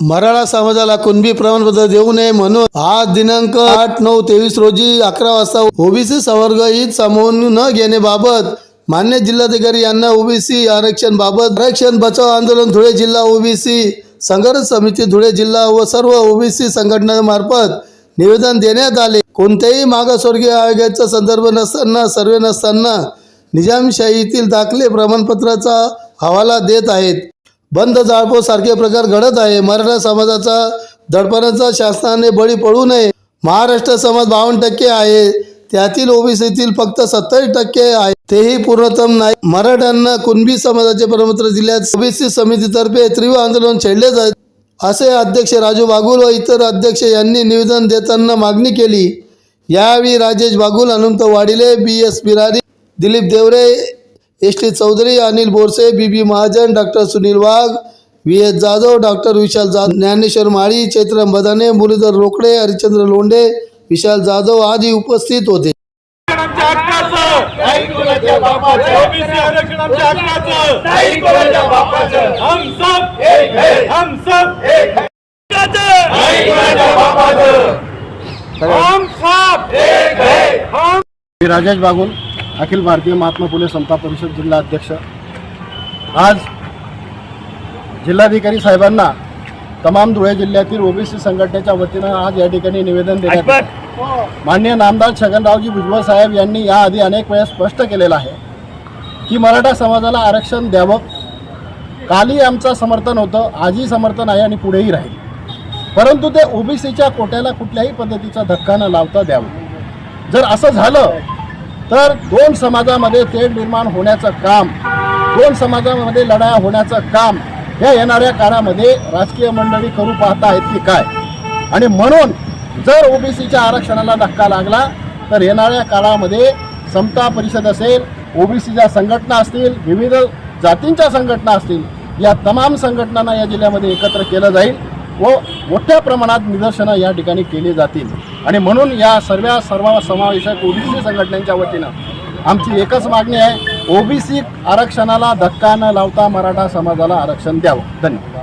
मराठा समाजाला कुणबी प्रमाणपत्र देऊ नये म्हणून आज दिनांक आठ नऊ तेवीस रोजी अकरा वाजता ओबीसी संवर्ग ईद सामावून न घेण्याबाबत मान्य जिल्हाधिकारी यांना ओबीसी आरक्षण बाबत आरक्षण बचाव आंदोलन धुळे जिल्हा ओबीसी संघर्ष समिती धुळे जिल्हा व सर्व ओबीसी संघटनेमार्फत निवेदन देण्यात आले. कोणत्याही मागासवर्गीय आयोगाचा संदर्भ नसताना सर्वे नसताना निजामशाहीतील दाखले प्रमाणपत्राचा हवाला देत आहेत. बंद जाळपोसारखे प्रकार घडत आहे. मराठा समाजाचा दडपणाचा शासनाने बळी पडू नये. महाराष्ट्र समाज बावन्न टक्के आहे. त्यातील ओबीसीतील फक्त सत्तावीस टक्के आहे. तेही पूर्णतम नाही. मराठ्यांना कुणबी समाजाचे प्रमाणपत्र जिल्ह्यात ओबीसी समितीतर्फे तीव्र आंदोलन छेडले जात असे अध्यक्ष राजू बागुल व इतर अध्यक्ष यांनी निवेदन देताना मागणी केली. यावेळी Rajesh Bagul Anant Wadile B S Birari Dilip Devre S T Chaudhari Anil Borse B B Mahajan doctor Sunil Wagh V S Jadhav doctor Vishal Jadhav Dnyaneshwar Mali Chaitram Badane Murlidhar Rokade Harishchandra Londhe Vishal Jadhav आदी उपस्थित होते. आरक्षणाच्या हक्काचं. OBC आरक्षणाच्या हक्काचं. हम सब एक है. हम सब एक है. हम सब एक है. हम मी राजेश बागुल. अखिल भारतीय महात्मा फुले समता परिषद जिल्हा अध्यक्ष. आज जिल्हाधिकारी साहेबांना तमाम धुळे जिल्ह्यातील ओबीसी संघटनेच्या वतीनं आज या ठिकाणी निवेदन देण्यात आलं. माननीय नामदार छगनरावजी भुजबळ साहेब यांनी याआधी अनेक वेळा स्पष्ट केलेलं आहे की मराठा समाजाला आरक्षण द्यावं. कालही आमचं समर्थन होतं आजही समर्थन आहे आणि पुढेही राहील. परंतु ते ओबीसीच्या कोट्याला कुठल्याही पद्धतीचा धक्का न लावता द्यावं. जर असं झालं तर दोन समाजामध्ये तेढ निर्माण होण्याचं काम दोन समाजामध्ये लढाया होण्याचं काम या येणाऱ्या काळामध्ये राजकीय मंडळी करू पाहत आहेत की काय? आणि म्हणून जर ओबीसीच्या आरक्षणाला धक्का लागला तर येणाऱ्या काळामध्ये समता परिषद असेल ओबीसीच्या संघटना असतील विविध जातींच्या संघटना असतील या तमाम संघटनांना या जिल्ह्यामध्ये एकत्र केलं जाईल. व मोठ्या प्रमाणात निदर्शनं या ठिकाणी केली जातील. आणि म्हणून या सर्व सर्व समावेशक ओबीसी संघटनेच्या वतीनं आमची एकच मागणी आहे ओबीसी आरक्षणाला धक्का न लावता मराठा समाजाला आरक्षण द्यावं. धन्यवाद.